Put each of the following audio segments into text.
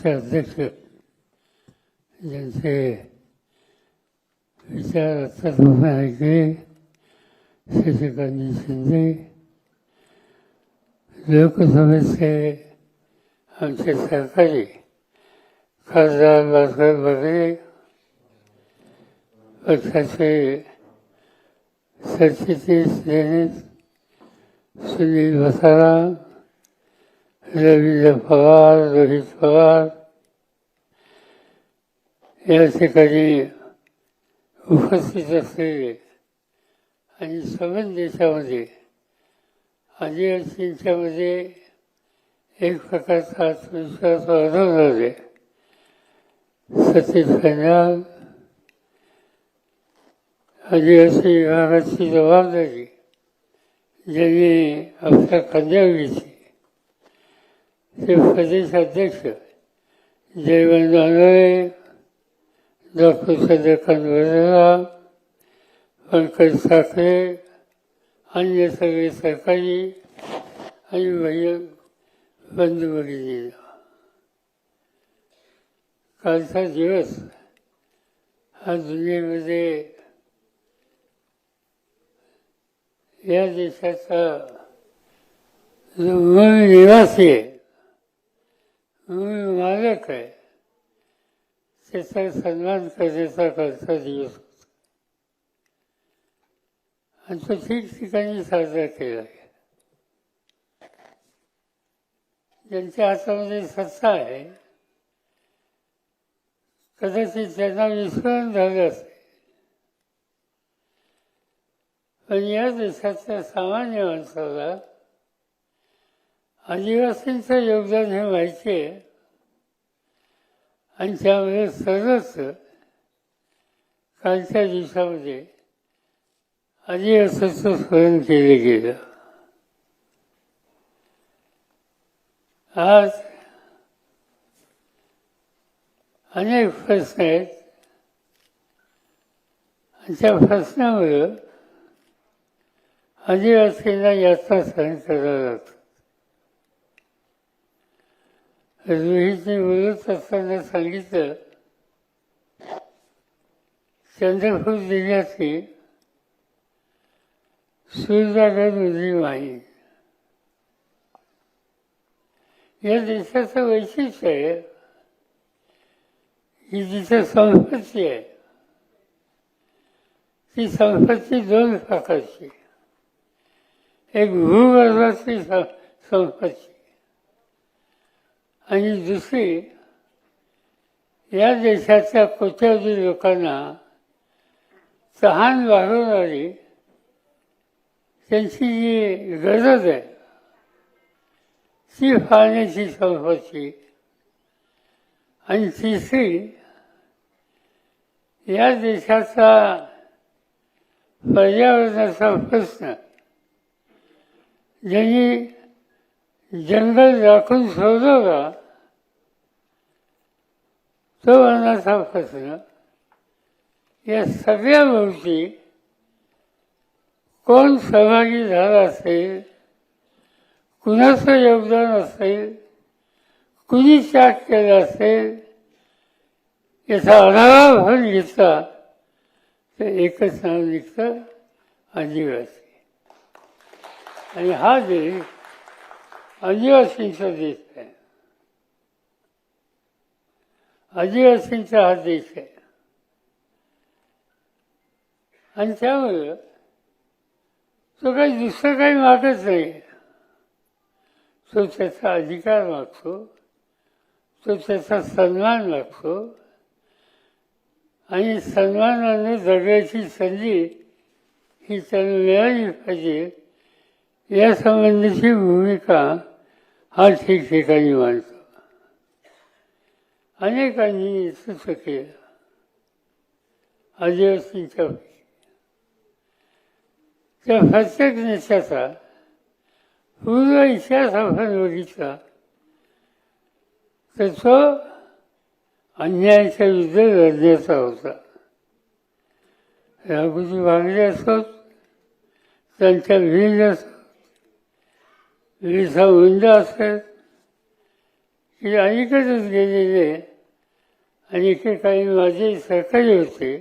आमचे अध्यक्ष ज्यांचे विचार आता ऐकले शशिकांत शिंदे लोकसभेचे आमचे सरकारी खासदार भास्कर बगरे पक्षाचे सरचिटणीस सुनील वसारा रवींद्र पवार रोहित पवार या ठिकाणी उपस्थित असलेले आणि सगळ्या देशामध्ये आदिवासींच्यामध्ये एक प्रकारचा आत्मविश्वास वाढवणारे सतीश खंडाल आदिवासी विभागाची जबाबदारी ज्यांनी आपल्या खांद्यावर घेतली. ते प्रदेश अध्यक्ष जयवंत दानवे डॉक्टर चंद्रकांत वरेरा पंकज साखरे अन्य सगळे सरकारी आणि भैया बंधू कालचा दिवस हा दुनियेमध्ये या देशाचा जो मूळ निवासी आहे. मी मालक आहे. त्याचा सन्मान करण्याचा करता दिवस होता. आणि तो ठिकठिकाणी साजरा केला गेला. ज्यांच्या हातामध्ये सत्ता आहे कदाचित त्यांना विस्मरण झालं असेल. पण या देशाच्या सामान्य माणसाला आदिवासींचं योगदान हे माहिती आहे आणि त्यामुळे सर्वच कालच्या दिवसामध्ये आदिवासीचं स्मरण केलं गेलं. आज अनेक प्रश्न आहेत. आणि त्या प्रश्नामुळं आदिवासींना यात्रा सहन करावं लागतं. रोहितने बोलत असताना सांगितलं चंद्रपूर जिल्ह्याची सुरजागड मोहीम आहे या देशाचं वैशिष्ट्य आहे ही जिथे संपत्ती आहे ती संपत्ती दोन प्रकारची. एक भूगर्भाची संपत्ती. आणि दुसरी या देशाच्या कोट्यावधी लोकांना तहान वाढवणारी त्यांची जी गरज आहे ती फाळण्याची संपत्ती आणि तिसरी या देशाचा पर्यावरणाचा प्रश्न ज्यांनी जंगल राखून सोडवला तो वनाचा प्रश्न या सगळ्या गोष्टी कोण सहभागी झाला असेल कुणाचं योगदान असेल कुणी त्याग केला असेल याचा आढावा भर घेतला तर एकच नाव निघतं आदिवासी. आणि हा देश आदिवासींचा देश आहे. आदिवासींचा हा देश आहे. आणि त्यामुळं तो काही दुसरं काही मागत नाही. तो त्याचा अधिकार मागतो तो त्याचा सन्मान मागतो आणि सन्मानाने जगण्याची संधी ही त्यांना मिळाली पाहिजे या संबंधीची भूमिका हा ठिकठिकाणी मानतो अनेकांनी नेतृत्व केलं आदिवासींच्या त्या प्रत्येक नेत्याचा पूर्ण इतिहास आपण बघितला तर तो अन्यायाच्या विरुद्ध लढण्याचा होता। राघुजी भागले असोत त्यांच्या भिन्न असोत विरसा मुंडा असेल की अलीकडेच गेलेले आणि इथे काही माझे सहकारी होते।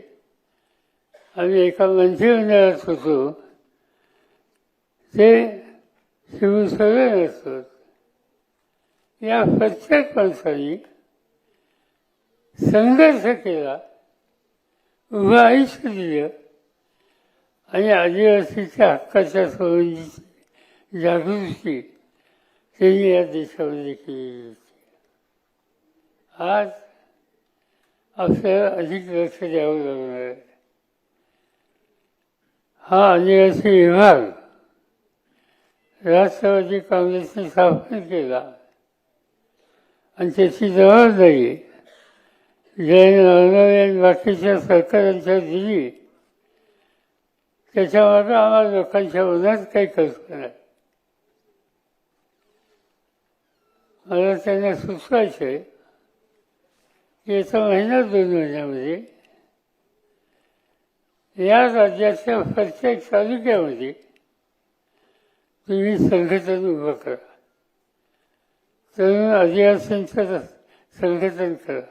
आम्ही एका मंत्रिमंडळात होतो ते शिवसैनिक असतात या प्रत्येक माणसाने संघर्ष केला उभं आयुष्य दिलं आणि आदिवासीच्या हक्काच्या संबंधीची जागृती त्यांनी या देशामध्ये केली होती आज आपल्याला अधिक लक्ष द्यावं लागणार. आहे हा आदिवासी विभाग राष्ट्रवादी काँग्रेसने स्थापन केला. आणि त्याची जबाबदारी जयंत नागनावे आणि बाकीच्या सरकारांच्या दिली. त्याच्यावर आम्हाला लोकांच्या मनात काही कल्पना नाही मला त्यांना सुचवायचं आहे की येत्या महिन्यात दोन महिन्यामध्ये या राज्याच्या प्रत्येक तालुक्यामध्ये तुम्ही संघटन उभं करा तरुण आदिवासींचं संघटन करा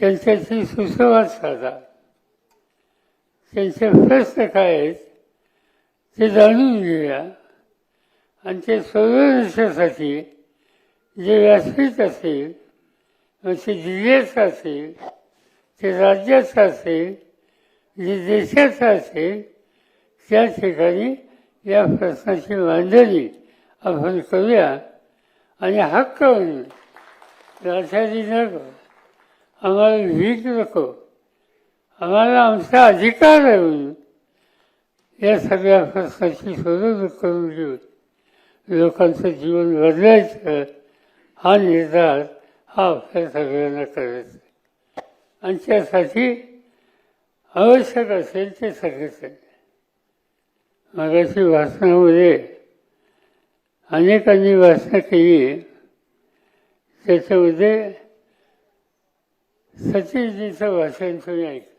त्यांच्याशी सुसंवाद साधा त्यांचे प्रश्न काय आहेत ते जाणून घेऊया आणि ते सोडवण्यासाठी जे व्यासपीठ असेल मग ते जिल्ह्याचं असेल ते राज्याचं असेल जे देशाचं असेल त्या ठिकाणी या प्रश्नाची मांडणी आपण करूया. आणि हक्क म्हणून लाचारी नको आम्हाला भीक नको. आम्हाला आमचा अधिकार आहे म्हणून या सगळ्या प्रश्नाची सोडवणूक करून घेऊ लोकांचं जीवन बदलायचं हा निर्धार हा आपल्या सगळ्यांना करायचा. आणि त्यासाठी आवश्यक असेल ते सगळेच मगाशी भाषणामध्ये अनेकांनी भाषणं केली. त्याच्यामध्ये सतीशजीचं भाषण तुम्ही ऐकलं.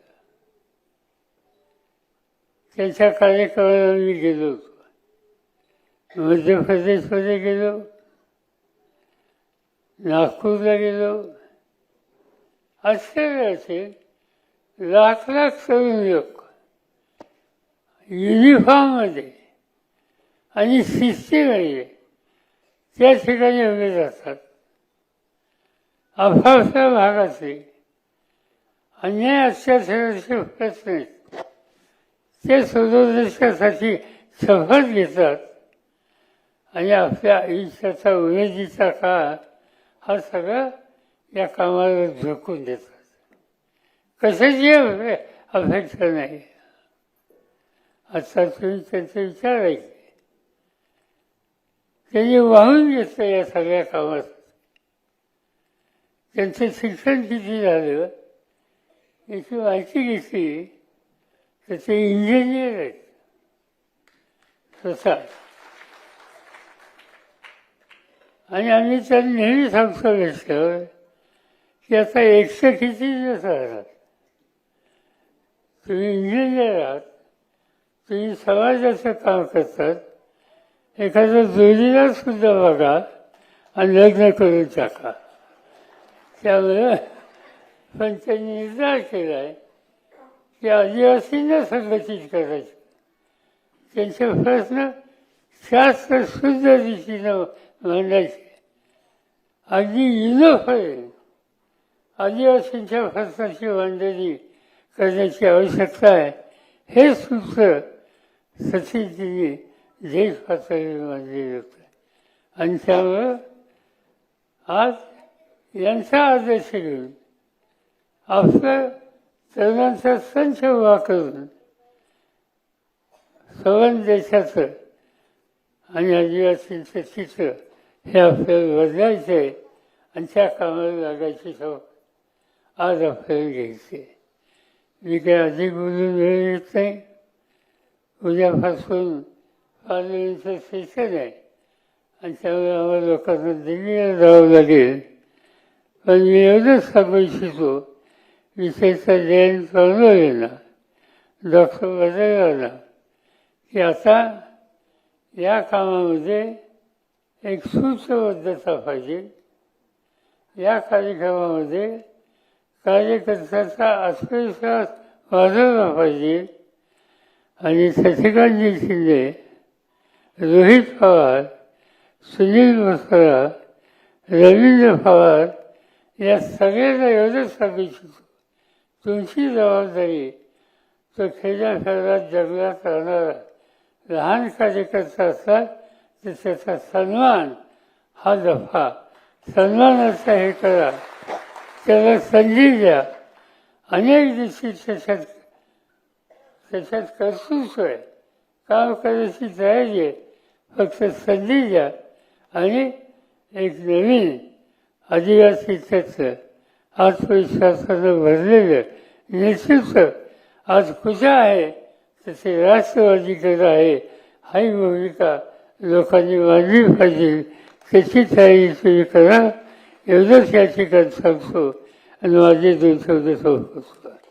त्याच्या कार्यक्रमाला मी गेलो होतो. मध्य प्रदेशमध्ये गेलो नागपूरला गेलो आश्चर्य असेल लाख लाख तरुण लोक युनिफॉर्ममध्ये आणि शिस्तीमध्ये त्या ठिकाणी उभे राहतात. आपापल्या भागातले अन्याय अत्याचाराचे प्रश्न आहेत. ते सोडवण्यासाठी शपथ घेतात. आणि आपल्या आयुष्याचा उमेदीचा काळ हा सगळा या कामाला झोकून देतात. कशाची अपेक्षा नाही. आता तुम्ही त्यांचे विचारायचे त्यांनी वाहून घेतलं या सगळ्या कामात. त्यांचं शिक्षण किती झालं? याची माहिती घेतली. तर ते इंजिनियर आहेत. स्वतः आणि आम्ही त्यांना नेहमी सांगतो घेतल्यावर की आता एकशे किती दिवस राहतात? तुम्ही इंजिनियर आहात तुम्ही समाजाचं काम करतात एखाद्या जोडीला सुद्धा बघा आणि लग्न करून टाका. त्यामुळे पण त्यांनी निर्धार केला आहे की आदिवासींना संघटित करायचं. त्यांचे प्रश्न शास्त्र शुद्ध रीतीनं मांडायचे अगदी युनोपर्यंत आदिवासींच्या प्रश्नाची मांडणी करण्याची आवश्यकता आहे. हे सूत्र सचिनजींनी देश पातळीवर मांडलेलं होतं आणि त्यामुळं आज यांचा आदर्श घेऊन आपलं तरुणांचा संच उभा करून सवन देशाचं आणि आदिवासींचं चित्र हे आपल्याला बदलायचं आहे आणि त्या कामाला लागायची सव आज आपल्याला घ्यायची आहे मी काही अधिक बोलून वेळ येत नाही. उद्यापासून पार्लमेंटचं सेशन आहे. आणि त्यामुळे आम्हाला लोकांना दिल्लीला जावं लागेल. पण मी एवढंच सांगू इच्छितो विशेषतः जयंत कळवलेला डॉक्टर बदलवांना की आता या कामामध्ये एक सूचबद्धता पाहिजे. या कार्यक्रमामध्ये कार्यकर्त्याचा आत्मविश्वास वाढवला पाहिजे. आणि शशिकांतजी शिंदे रोहित पवार सुनील मस्करा रवींद्र पवार या सगळ्यांना एवढंच सांगू इच्छितो. तुमची जबाबदारी तो खेड्या शहरात जगलात राहणारा लहान कार्यकर्ता असला तर त्याचा सन्मान. हा दफा. सन्मानाचा हे करा. त्याला संधी द्या. अनेक दिवशी त्याच्यात त्याच्यात कर्तृत्व आहे काम करायची तयारी आहे. फक्त संधी द्या. आणि एक नवीन आदिवासी क्षेत्र आत्मविश्वासानं भरलेलं. नेतृत्व आज कुठं आहे. तसे राष्ट्रवादी राष्ट्रवादीकडे आहे. हाही भूमिका लोकांनी मानली पाहिजे. त्याची तयारी तुम्ही करा एवढंच या ठिकाणी सांगतो. आणि माझे दोन शब्द संपवतो.